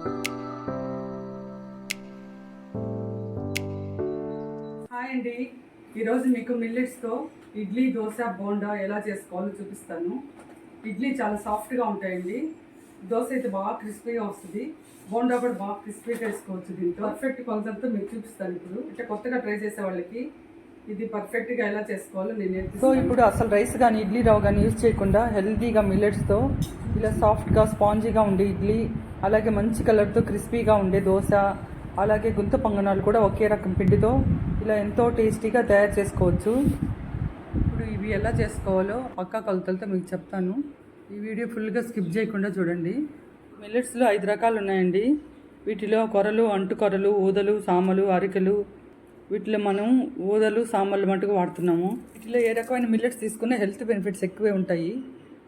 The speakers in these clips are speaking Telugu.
హాయ్ అండి. ఈరోజు మీకు మిల్లెట్స్తో ఇడ్లీ దోశ బోండా ఎలా చేసుకోవాలో చూపిస్తాను. ఇడ్లీ చాలా సాఫ్ట్గా ఉంటాయండి. దోశ అయితే బాగా క్రిస్పీగా వస్తుంది. బోండా కూడా బాగా క్రిస్పీగా వేసుకోవచ్చు దీంతో. పర్ఫెక్ట్ కొలతలతో మీకు చూపిస్తాను ఇప్పుడు. ఇట్లా కొత్తగా ట్రై చేసే వాళ్ళకి ఇది పర్ఫెక్ట్గా ఎలా చేసుకోవాలో నేను సో ఇప్పుడు అసలు రైస్ కానీ ఇడ్లీ రవ్వ కానీ యూజ్ చేయకుండా హెల్తీగా మిల్లెట్స్తో ఇలా సాఫ్ట్గా స్పాంజీగా ఉండే ఇడ్లీ అలాగే మంచి కలర్తో క్రిస్పీగా ఉండే దోశ అలాగే గుంత పొంగనాలు కూడా ఒకే రకం పిండితో ఇలా ఎంతో టేస్టీగా తయారు చేసుకోవచ్చు. ఇప్పుడు ఇవి ఎలా చేసుకోవాలో పక్కా కొలతలతో మీకు చెప్తాను. ఈ వీడియో ఫుల్గా స్కిప్ చేయకుండా చూడండి. మిల్లెట్స్లో ఐదు రకాలు ఉన్నాయండి. వీటిలో కొరలు అంటుకొరలు ఊదలు సామలు అరికెలు వీటిలో మనం ఊదలు సాంబార్లు మటుకు వాడుతున్నాము. వీటిలో ఏ రకమైన మిల్లెట్స్ తీసుకున్నా హెల్త్ బెనిఫిట్స్ ఎక్కువే ఉంటాయి.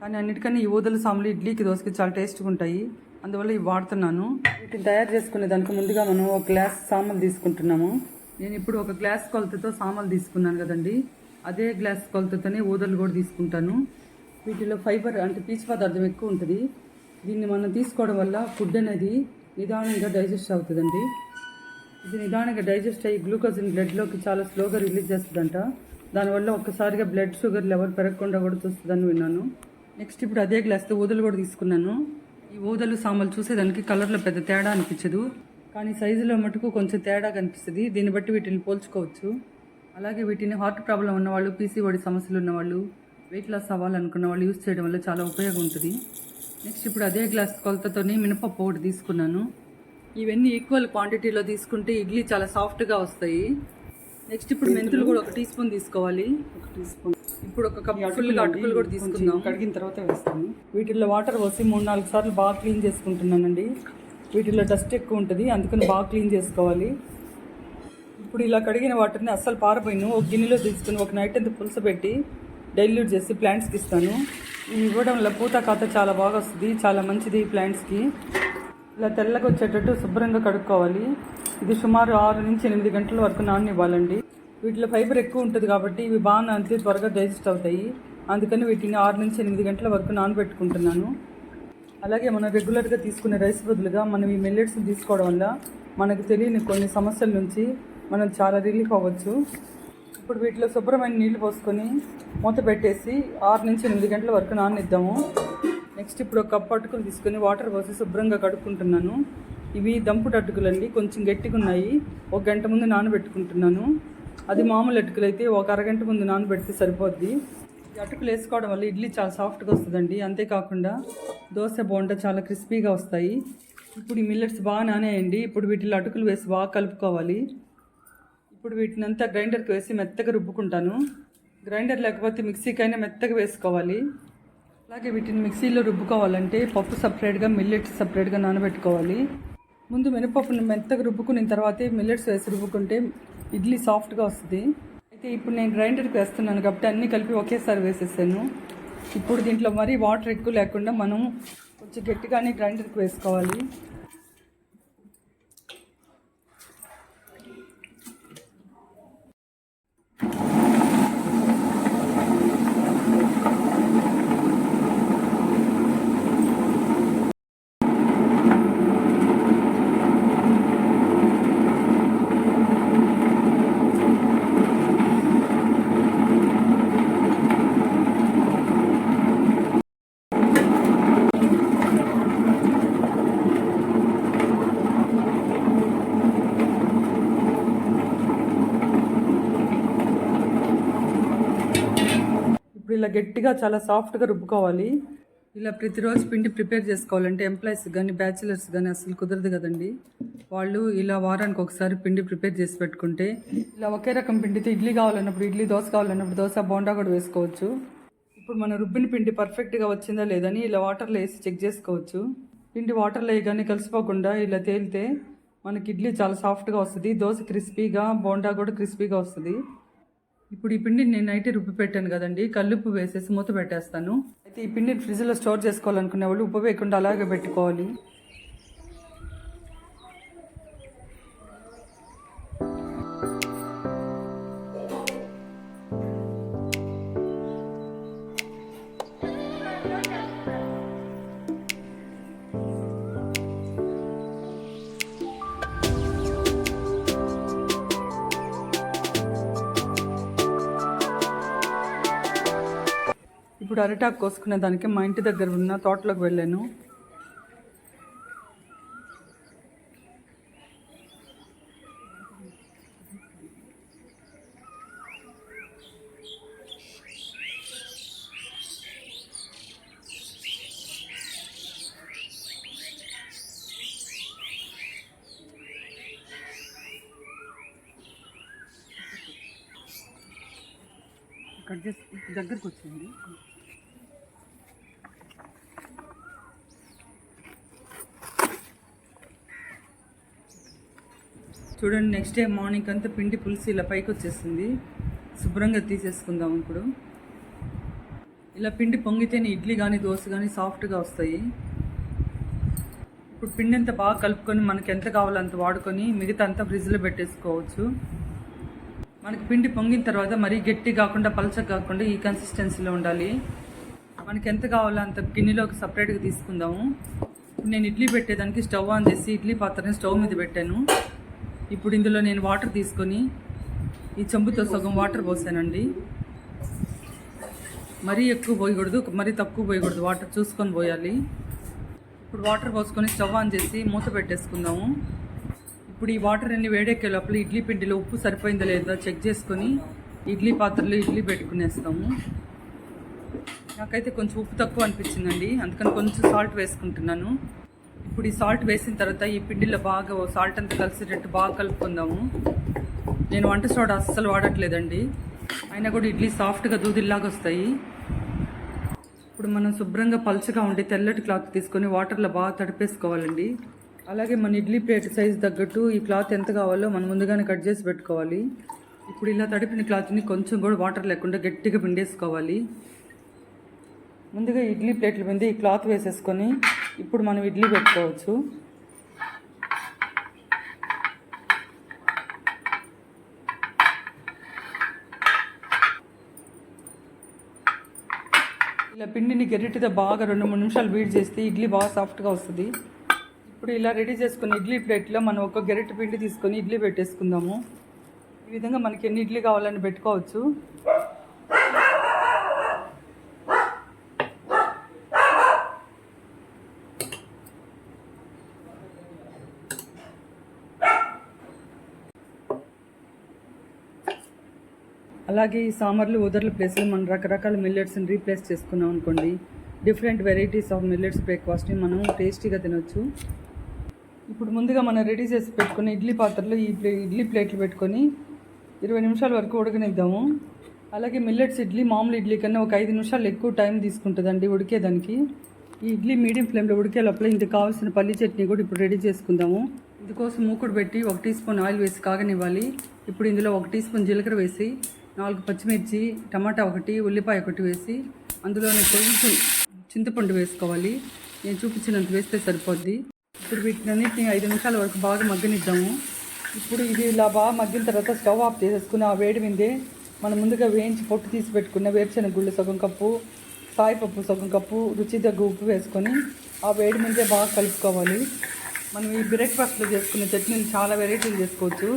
కానీ అన్నిటికన్నా ఈ ఊదలు సాంబార్లు ఇడ్లీకి దోశకి చాలా టేస్ట్గా ఉంటాయి. అందువల్ల ఇవి వాడుతున్నాను. వీటిని తయారు చేసుకునే దానికి ముందుగా మనం ఒక గ్లాస్ సాంబార్లు తీసుకుంటున్నాము. నేను ఇప్పుడు ఒక గ్లాస్ కొలతతో సాంబార్లు తీసుకున్నాను కదండి. అదే గ్లాస్ కొలతతోనే ఊదలు కూడా తీసుకుంటాను. వీటిలో ఫైబర్ అంటే పీచు పదార్థం ఎక్కువ ఉంటుంది. దీన్ని మనం తీసుకోవడం వల్ల ఫుడ్ అనేది నిదానంగా డైజెస్ట్ అవుతుందండి. ఇది నిదానంగా డైజెస్ట్ అయ్యి గ్లూకోజ్ని బ్లడ్లోకి చాలా స్లోగా రిలీజ్ చేస్తుందంట. దానివల్ల ఒక్కసారిగా బ్లడ్ షుగర్ లెవెల్ పెరగకుండా కూడా చూస్తుందని విన్నాను. నెక్స్ట్ ఇప్పుడు అదే గ్లాస్తో ఊదలు కూడా తీసుకున్నాను. ఈ ఊదలు సామాన్లు చూసేదానికి కలర్లో పెద్ద తేడా అనిపించదు. కానీ సైజులో మటుకు కొంచెం తేడా కనిపిస్తుంది. దీన్ని బట్టి వీటిని పోల్చుకోవచ్చు. అలాగే వీటిని హార్ట్ ప్రాబ్లం ఉన్నవాళ్ళు పీసీఓడి సమస్యలు ఉన్నవాళ్ళు వెయిట్ లాస్ అవ్వాలనుకున్న వాళ్ళు యూస్ చేయడం వల్ల చాలా ఉపయోగం ఉంటుంది. నెక్స్ట్ ఇప్పుడు అదే గ్లాస్ కొలతతోని మినపప్పు ఒకటి తీసుకున్నాను. ఇవన్నీ ఈక్వల్ క్వాంటిటీలో తీసుకుంటే ఇడ్లీ చాలా సాఫ్ట్గా వస్తాయి. నెక్స్ట్ ఇప్పుడు మెంతులు కూడా ఒక టీ స్పూన్ తీసుకోవాలి. ఒక టీ స్పూన్ ఇప్పుడు ఒక కప్ ఫుల్గా అటుకులు కూడా తీసుకుందాం. కడిగిన తర్వాత వేస్తాను. వీటిల్లో వాటర్ పోసి మూడు నాలుగు సార్లు బాగా క్లీన్ చేసుకుంటున్నానండి. వీటిల్లో డస్ట్ ఎక్కువ ఉంటుంది అందుకని బాగా క్లీన్ చేసుకోవాలి. ఇప్పుడు ఇలా కడిగిన వాటర్ని అస్సలు పారపోయిను ఒక గిన్నెలో తీసుకుని ఒక నైట్ అంతా పులుసు పెట్టి డైల్యూట్ చేసి ప్లాంట్స్కి ఇస్తాను. ఇవి ఇవ్వడం వల్ల పూత కాత చాలా బాగా వస్తుంది. చాలా మంచిది ప్లాంట్స్కి ఇలా తెల్లగా వచ్చేటట్టు శుభ్రంగా కడుక్కోవాలి. ఇది సుమారు ఆరు నుంచి ఎనిమిది గంటల వరకు నాననివ్వాలండి. వీటిలో ఫైబర్ ఎక్కువ ఉంటుంది కాబట్టి ఇవి బాగా నానితే త్వరగా డైజెస్ట్ అవుతాయి. అందుకని వీటిని ఆరు నుంచి ఎనిమిది గంటల వరకు నానబెట్టుకుంటున్నాను. అలాగే మనం రెగ్యులర్గా తీసుకునే రైస్ బదులుగా మనం ఈ మిల్లెట్స్ తీసుకోవడం వల్ల మనకు తెలియని కొన్ని సమస్యల నుంచి మనం చాలా రిలీఫ్ అవ్వచ్చు. ఇప్పుడు వీటిలో శుభ్రమైన నీళ్ళు పోసుకొని మూత పెట్టేసి ఆరు నుంచి ఎనిమిది గంటల వరకు నాననిద్దాము నెక్స్ట్ ఇప్పుడు ఒక కప్పు అటుకులు తీసుకొని వాటర్ పోసి శుభ్రంగా కడుక్కుంటున్నాను. ఇవి దంపుడు అటుకులు అండి కొంచెం గట్టిగా ఉన్నాయి. ఒక గంట ముందు నానబెట్టుకుంటున్నాను. అది మామూలు అటుకులు అయితే ఒక అరగంట ముందు నానబెడితే సరిపోద్ది. ఈ అటుకులు వేసుకోవడం వల్ల ఇడ్లీ చాలా సాఫ్ట్గా వస్తుందండి. అంతేకాకుండా దోశ బోండా చాలా క్రిస్పీగా వస్తాయి. ఇప్పుడు ఈ మిల్లెట్స్ బాగా నానేయండి. ఇప్పుడు వీటిలో అటుకులు వేసి బాగా కలుపుకోవాలి. ఇప్పుడు వీటిని అంతా గ్రైండర్కి వేసి మెత్తగా రుబ్బుకుంటాను. గ్రైండర్ లేకపోతే మిక్సీకైనా మెత్తగా వేసుకోవాలి. అలాగే వీటిని మిక్సీలో రుబ్బుకోవాలంటే పప్పు సపరేట్గా మిల్లెట్స్ సపరేట్గా నానబెట్టుకోవాలి. ముందు మినపప్పును మెత్తగా రుబ్బుకున్న తర్వాతే మిల్లెట్స్ వేసి రుబ్బుకుంటే ఇడ్లీ సాఫ్ట్గా వస్తుంది. అయితే ఇప్పుడు నేను గ్రైండర్కి వేస్తున్నాను కాబట్టి అన్నీ కలిపి ఒకేసారి వేసేసాను. ఇప్పుడు దీంట్లో మరీ వాటర్ ఎక్కువ లేకుండా మనం కొంచెం గట్టిగానే గ్రైండర్కి వేసుకోవాలి. గట్టిగా చాలా సాఫ్ట్గా రుబ్బుకోవాలి. ఇలా ప్రతిరోజు పిండి ప్రిపేర్ చేసుకోవాలంటే ఎంప్లాయీస్ కానీ బ్యాచిలర్స్ కానీ అసలు కుదరదు కదండి. వాళ్ళు ఇలా వారానికి ఒకసారి పిండి ప్రిపేర్ చేసి పెట్టుకుంటే ఇలా ఒకే రకం పిండితో ఇడ్లీ కావాలన్నప్పుడు ఇడ్లీ దోశ కావాలన్నప్పుడు దోశ బోండా కూడా వేసుకోవచ్చు. ఇప్పుడు మన రుబ్బిన పిండి పర్ఫెక్ట్గా వచ్చిందా లేదని ఇలా వాటర్లో వేసి చెక్ చేసుకోవచ్చు. పిండి వాటర్లో వేయగానే కలిసిపోకుండా ఇలా తేలితే మనకి ఇడ్లీ చాలా సాఫ్ట్గా వస్తుంది దోశ క్రిస్పీగా బోండా కూడా క్రిస్పీగా వస్తుంది. ఇప్పుడు ఈ పిండిని నేను నైట్ రుబ్బి పెట్టాను కదండి కల్లుప్పు వేసేసి మూత పెట్టేస్తాను. అయితే ఈ పిండిని ఫ్రిడ్జ్లో స్టోర్ చేసుకోవాలనుకునే వాళ్ళు ఉప్పు వేయకుండా అలాగే పెట్టుకోవాలి. ఇప్పుడు అరిటాకు కోసుకునే దానికి మా ఇంటి దగ్గర ఉన్న తోటలోకి వెళ్ళాను. దగ్గరకు వచ్చింది. చూడండి నెక్స్ట్ డే మార్నింగ్ అంతా పిండి పులుసు ఇలా పైకి వచ్చేసింది. శుభ్రంగా తీసేసుకుందాం ఇప్పుడు. ఇలా పిండి పొంగితేనే ఇడ్లీ కానీ దోశ కానీ సాఫ్ట్గా వస్తాయి. ఇప్పుడు పిండి అంతా బాగా కలుపుకొని మనకి ఎంత కావాలో అంత వాడుకొని మిగతా అంతా ఫ్రిడ్జ్లో పెట్టేసుకోవచ్చు. మనకి పిండి పొంగిన తర్వాత మరీ గట్టి కాకుండా పలచగా కాకుండా ఈ కన్సిస్టెన్సీలో ఉండాలి. మనకి ఎంత కావాలో అంత గిన్నెలోకి సపరేట్గా తీసుకుందాము. నేను ఇడ్లీ పెట్టేదానికి స్టవ్ ఆన్ చేసి ఇడ్లీ పాత్రని స్టవ్ మీద పెట్టాను. ఇప్పుడు ఇందులో నేను వాటర్ తీసుకొని ఈ చెంబుతో సగం వాటర్ పోసానండి. మరీ ఎక్కువ పోయకూడదు మరీ తక్కువ పోయకూడదు వాటర్ చూసుకొని పోయాలి. ఇప్పుడు వాటర్ పోసుకొని స్టవ్ ఆన్ చేసి మూత పెట్టేసుకుందాము. ఇప్పుడు ఈ వాటర్ అన్ని వేడెక్కే లోపల ఇడ్లీ పిండిలో ఉప్పు సరిపోయిందో లేదో చెక్ చేసుకొని ఇడ్లీ పాత్రలో ఇడ్లీ పెట్టుకునేస్తాము. నాకైతే కొంచెం ఉప్పు తక్కువ అనిపించిందండి అందుకని కొంచెం సాల్ట్ వేసుకుంటున్నాను. ఇప్పుడు ఈ సాల్ట్ వేసిన తర్వాత ఈ పిండిలో బాగా సాల్ట్ అంతా కలిసేటట్టు బాగా కలుపుకుందాము. నేను వంట సోడా అస్సలు వాడట్లేదండి. అయినా కూడా ఇడ్లీ సాఫ్ట్గా దూదిల్లాగా వస్తాయి. ఇప్పుడు మనం శుభ్రంగా పలుచగా ఉండి తెల్లటి క్లాత్ తీసుకొని వాటర్లో బాగా తడిపేసుకోవాలండి. అలాగే మన ఇడ్లీ ప్లేట్ సైజ్ తగ్గట్టు ఈ క్లాత్ ఎంత కావాలో మనం ముందుగానే కట్ చేసి పెట్టుకోవాలి. ఇప్పుడు ఇలా తడిపిన క్లాత్ని కొంచెం కూడా వాటర్ లేకుండా గట్టిగా పిండేసుకోవాలి. ముందుగా ఇడ్లీ ప్లేట్ల మీద ఈ క్లాత్ వేసేసుకొని ఇప్పుడు మనం ఇడ్లీ పెట్టుకోవచ్చు. ఇలా పిండిని గరిటెతో బాగా రెండు మూడు నిమిషాలు బీట్ చేస్తే ఇడ్లీ బాగా సాఫ్ట్గా వస్తుంది. ఇప్పుడు ఇలా రెడీ చేసుకున్న ఇడ్లీ ప్లేట్లో మనం ఒక గరిటె పిండి తీసుకొని ఇడ్లీ పెట్టేసుకుందాము. ఈ విధంగా మనకి ఎన్ని ఇడ్లీ కావాలని పెట్టుకోవచ్చు. అలాగే ఈ సామర్లు ఉదర్ల ప్లేస్లో మనం రకరకాల మిల్లెట్స్ని రీప్లేస్ చేసుకున్నాం అనుకోండి. డిఫరెంట్ వెరైటీస్ ఆఫ్ మిల్లెట్స్ బ్రేక్ఫాస్ట్ని మనం టేస్టీగా తినొచ్చు. ఇప్పుడు ముందుగా మనం రెడీ చేసి పెట్టుకుని ఇడ్లీ పాత్రలో ఈ ప్లే ఇడ్లీ ప్లేట్లు పెట్టుకొని ఇరవై నిమిషాల వరకు ఉడకనిద్దాము. అలాగే మిల్లెట్స్ ఇడ్లీ మామూలు ఇడ్లీ కన్నా ఒక ఐదు నిమిషాలు ఎక్కువ టైం తీసుకుంటుందండి ఉడికేదానికి. ఈ ఇడ్లీ మీడియం ఫ్లేమ్లో ఉడికే లోపల ఇందుకు కావాల్సిన పల్లి చట్నీ కూడా ఇప్పుడు రెడీ చేసుకుందాము. ఇందుకోసం మూకుడు పెట్టి ఒక టీ స్పూన్ ఆయిల్ వేసి కాగనివ్వాలి. ఇప్పుడు ఇందులో ఒక టీ స్పూన్ జీలకర్ర వేసి నాలుగు పచ్చిమిర్చి టమాటా ఒకటి ఉల్లిపాయ ఒకటి వేసి అందులోనే కొంచెం చింతపండు వేసుకోవాలి. నేను చూపించినంత వేస్తే సరిపోద్ది. ఇప్పుడు వీటినన్నిటిని ఐదు నిమిషాల వరకు బాగా మగ్గనిద్దాము. ఇప్పుడు ఇది ఇలా బాగా మగ్గిన తర్వాత స్టవ్ ఆఫ్ చేసేసుకుని ఆ వేడి మీదే మనం ముందుగా వేయించి పొట్టు తీసి పెట్టుకున్న వేరుశనగ గుళ్ళు సగం కప్పు సాయిపప్పు సగం కప్పు రుచి తగ్గ ఉప్పు వేసుకొని ఆ వేడి మీదే బాగా కలుపుకోవాలి. మనం ఈ బ్రేక్ఫాస్ట్లో చేసుకునే చట్నీలు చాలా వెరైటీలు చేసుకోవచ్చు.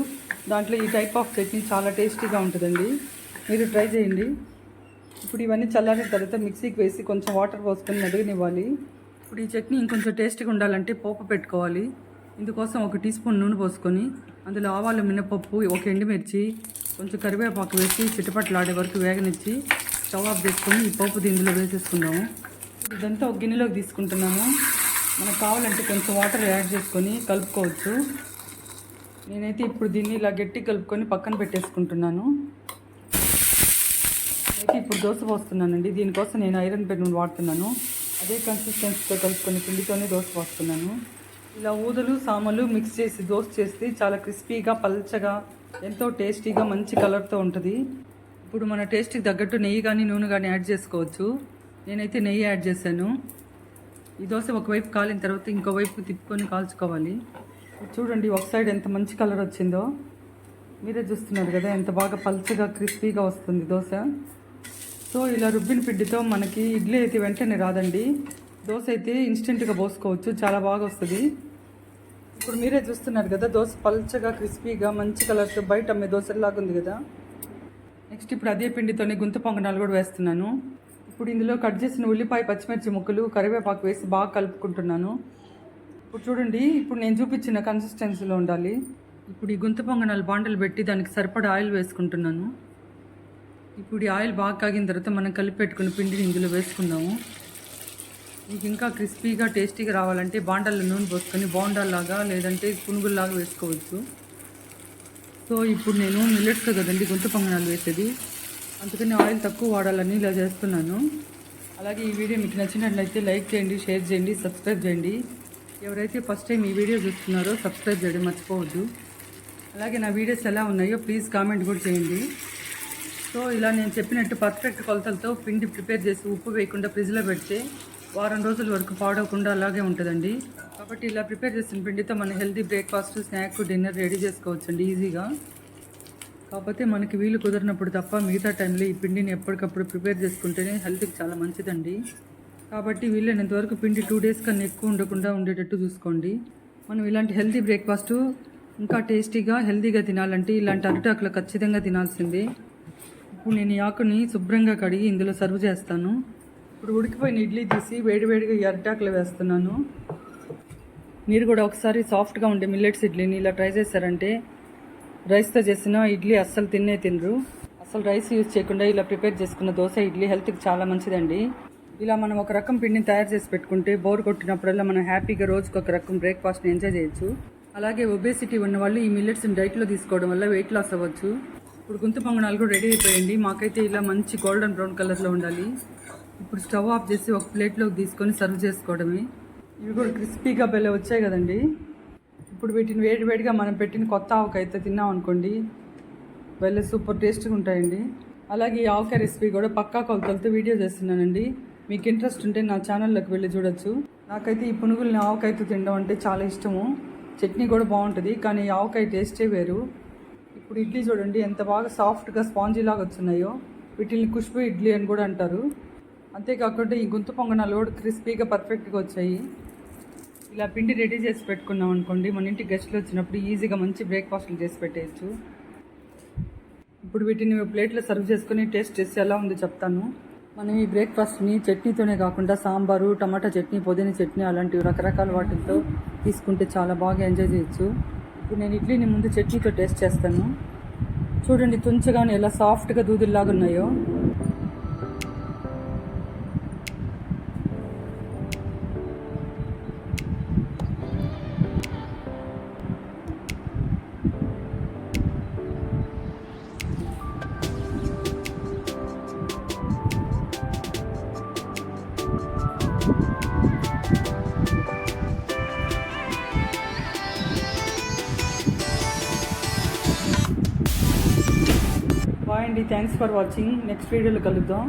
దాంట్లో ఈ టైప్ ఆఫ్ చట్నీ చాలా టేస్టీగా ఉంటుందండి. మీరు ట్రై చేయండి. ఇప్పుడు ఇవన్నీ చల్లారిన తర్వాత మిక్సీకి వేసి కొంచెం వాటర్ పోసుకొని మెదగనివ్వాలి. ఇప్పుడు ఈ చట్నీ ఇంకొంచెం టేస్టీగా ఉండాలంటే పోపు పెట్టుకోవాలి. ఇందుకోసం ఒక టీ స్పూన్ నూనె పోసుకొని అందులో ఆవాలు మినపప్పు ఒక ఎండుమిర్చి కొంచెం కరివేపాకు వేసి చిటపట్లాడే వరకు వేగనిచ్చి స్టవ్ ఆఫ్ చేసుకొని ఈ పోపు దీనిలో వేసేసుకుందాము. ఇదంతా ఒక గిన్నెలోకి తీసుకుంటున్నాము. మనకు కావాలంటే కొంచెం వాటర్ యాడ్ చేసుకొని కలుపుకోవచ్చు. నేనైతే ఇప్పుడు దీన్ని ఇలా గట్టి కలుపుకొని పక్కన పెట్టేసుకుంటున్నాను. అయితే ఇప్పుడు దోశ పోస్తున్నానండి. దీనికోసం నేను ఐరన్ పెన్ వాడుతున్నాను. అదే కన్సిస్టెన్సీతో కలుపుకొని పిండితోనే దోశ పోస్తున్నాను. ఇలా ఊదలు సామలు మిక్స్ చేసి దోశ చేస్తే చాలా క్రిస్పీగా పల్చగా ఎంతో టేస్టీగా మంచి కలర్తో ఉంటుంది. ఇప్పుడు మన టేస్ట్కి తగ్గట్టు నెయ్యి కానీ నూనె కానీ యాడ్ చేసుకోవచ్చు. నేనైతే నెయ్యి యాడ్ చేశాను. ఈ దోశ ఒకవైపు కాలిన తర్వాత ఇంకో వైపు తిప్పుకొని కాల్చుకోవాలి. చూడండి ఒక సైడ్ ఎంత మంచి కలర్ వచ్చిందో. మీరే చూస్తున్నారు కదా ఎంత బాగా పల్చగా క్రిస్పీగా వస్తుంది దోశ. సో ఇలా రుబ్బిన పిండితో మనకి ఇడ్లీ అయితే వెంటనే రాదండి. దోశ అయితే ఇన్స్టెంట్గా పోసుకోవచ్చు చాలా బాగా వస్తుంది. ఇప్పుడు మీరే చూస్తున్నారు కదా దోశ పల్చగా క్రిస్పీగా మంచి కలర్తో బయట అమ్మే దోశలాగా ఉంది కదా. నెక్స్ట్ ఇప్పుడు అదే పిండితోనే గుంత పొంగనాలు కూడా వేస్తున్నాను. ఇప్పుడు ఇందులో కట్ చేసిన ఉల్లిపాయ పచ్చిమిర్చి ముక్కలు కరివేపాకు వేసి బాగా కలుపుకుంటున్నాను. ఇప్పుడు చూడండి ఇప్పుడు నేను చూపించిన కన్సిస్టెన్సీలో ఉండాలి. ఇప్పుడు ఈ గుంత పొంగనాలు బాండలు పెట్టి దానికి సరిపడా ఆయిల్ వేసుకుంటున్నాను. ఇప్పుడు ఈ ఆయిల్ బాగా కాగిన తర్వాత మనం కలిపి పెట్టుకున్న పిండిని ఇందులో వేసుకుందాము. మీకు ఇంకా క్రిస్పీగా టేస్టీగా రావాలంటే బాండల్లో నూనె పోసుకొని బోండాల్లాగా లేదంటే పునుగుల్లాగా వేసుకోవచ్చు. సో ఇప్పుడు నేను మిల్లెట్స్ కదండి గుంత పొంగనాలు వేసేది. అందుకని ఆయిల్ తక్కువ వాడాలని ఇలా చేస్తున్నాను. అలాగే ఈ వీడియో మీకు నచ్చినట్లయితే లైక్ చేయండి షేర్ చేయండి సబ్స్క్రైబ్ చేయండి. ఎవరైతే ఫస్ట్ టైం ఈ వీడియో చూస్తున్నారో సబ్స్క్రైబ్ చేయడం మర్చిపోవద్దు. అలాగే నా వీడియోస్ ఎలా ఉన్నాయో ప్లీజ్ కామెంట్ కూడా చేయండి. సో ఇలా నేను చెప్పినట్టు పర్ఫెక్ట్ కొలతలతో పిండి ప్రిపేర్ చేసి ఉప్పు వేయకుండా ఫ్రిడ్జ్లో పెడితే వారం రోజుల వరకు పాడవకుండా అలాగే ఉంటుందండి. కాబట్టి ఇలా ప్రిపేర్ చేసిన పిండితో మన healthy breakfast snack dinner ready చేసుకోవచ్చండి ఈజీగా. కాకపోతే మనకి వీలు కుదిరినప్పుడు తప్ప మిగతా టైంలో ఈ పిండిని ఎప్పటికప్పుడు ప్రిపేర్ చేసుకుంటేనే హెల్త్కి చాలా మంచిదండి. కాబట్టి వీలైనంత వరకు పిండి టూ డేస్ కన్నా ఎక్కువ ఉండకుండా ఉండేటట్టు చూసుకోండి. మనం ఇలాంటి హెల్తీ బ్రేక్ఫాస్ట్ ఇంకా టేస్టీగా హెల్తీగా తినాలంటే ఇలాంటి అరిటాకులు ఖచ్చితంగా తినాల్సిందే. ఇప్పుడు నేను ఈ ఆకుని శుభ్రంగా కడిగి ఇందులో సర్వ్ చేస్తాను. ఇప్పుడు ఉడికిపోయిన ఇడ్లీ తీసి వేడివేడిగా ఈ అరిటాకులు వేస్తున్నాను. మీరు కూడా ఒకసారి సాఫ్ట్గా ఉండే మిల్లెట్స్ ఇడ్లీని ఇలా ట్రై చేశారంటే రైస్తో చేసిన ఇడ్లీ అస్సలు తిన్నే తినరు. అసలు రైస్ యూజ్ చేయకుండా ఇలా ప్రిపేర్ చేసుకున్న దోశ ఇడ్లీ హెల్త్కి చాలా మంచిదండి. ఇలా మనం ఒక రకం పిండిని తయారు చేసి పెట్టుకుంటే బోర్ కొట్టినప్పుడల్లా మనం హ్యాపీగా రోజుకి ఒక రకం బ్రేక్ఫాస్ట్ని ఎంజాయ్ చేయొచ్చు. అలాగే ఒబేసిటీ ఉన్న వాళ్ళు ఈ మిల్లెట్స్ని డైట్లో తీసుకోవడం వల్ల వెయిట్ లాస్ అవ్వచ్చు. ఇప్పుడు గుంత పొంగనాలు కూడా రెడీ అయిపోయింది. మాకైతే ఇలా మంచి గోల్డెన్ బ్రౌన్ కలర్లో ఉండాలి. ఇప్పుడు స్టవ్ ఆఫ్ చేసి ఒక ప్లేట్లోకి తీసుకొని సర్వ్ చేసుకోవడమే. ఇవి కూడా క్రిస్పీగా బెల్ల వచ్చాయి కదండి. ఇప్పుడు వీటిని వేడి వేడిగా మనం పెట్టిన కొత్త ఆవకాయతో తిన్నాం అనుకోండి వెళ్ళే సూపర్ టేస్ట్గా ఉంటాయండి. అలాగే ఈ ఆవకాయ రెసిపీ కూడా పక్కా కొలతలతో వీడియో చేస్తున్నానండి. మీకు ఇంట్రెస్ట్ ఉంటే నా ఛానల్లోకి వెళ్ళి చూడొచ్చు. నాకైతే ఈ పునుగుల్ని ఆవకాయతో తినడం అంటే చాలా ఇష్టము. చట్నీ కూడా బాగుంటుంది కానీ ఈ ఆవకాయ టేస్టే వేరు. ఇప్పుడు ఇడ్లీ చూడండి ఎంత బాగా సాఫ్ట్గా స్పాంజీ లాగా వచ్చున్నాయో వీటిని కుష్బు ఇడ్లీ అని కూడా అంటారు. అంతేకాకుండా ఈ గుంత పొంగనాలు కూడా క్రిస్పీగా పర్ఫెక్ట్గా వచ్చాయి. ఇలా పిండి రెడీ చేసి పెట్టుకున్నాం అనుకోండి మన ఇంటి గెస్ట్లు వచ్చినప్పుడు ఈజీగా మంచి బ్రేక్ఫాస్ట్లు చేసి పెట్టేయచ్చు. ఇప్పుడు వీటిని ప్లేట్లో సర్వ్ చేసుకొని టేస్ట్ చేసి ఎలా ఉందో చెప్తాను. మనం ఈ బ్రేక్ఫాస్ట్ని చట్నీతోనే కాకుండా సాంబారు టమాటా చట్నీ పుదీనా చట్నీ అలాంటివి రకరకాల వాటితో తీసుకుంటే చాలా బాగా ఎంజాయ్ చేయొచ్చు. ఇప్పుడు నేను ఇడ్లీని ముందు చట్నీతో టేస్ట్ చేస్తాను. చూడండి తుంచగానే ఎలా సాఫ్ట్గా దూదుల్లాగా ఉన్నాయో. థ్యాంక్స్ ఫర్ వాచింగ్ నెక్స్ట్ వీడియోలో కలుద్దాం.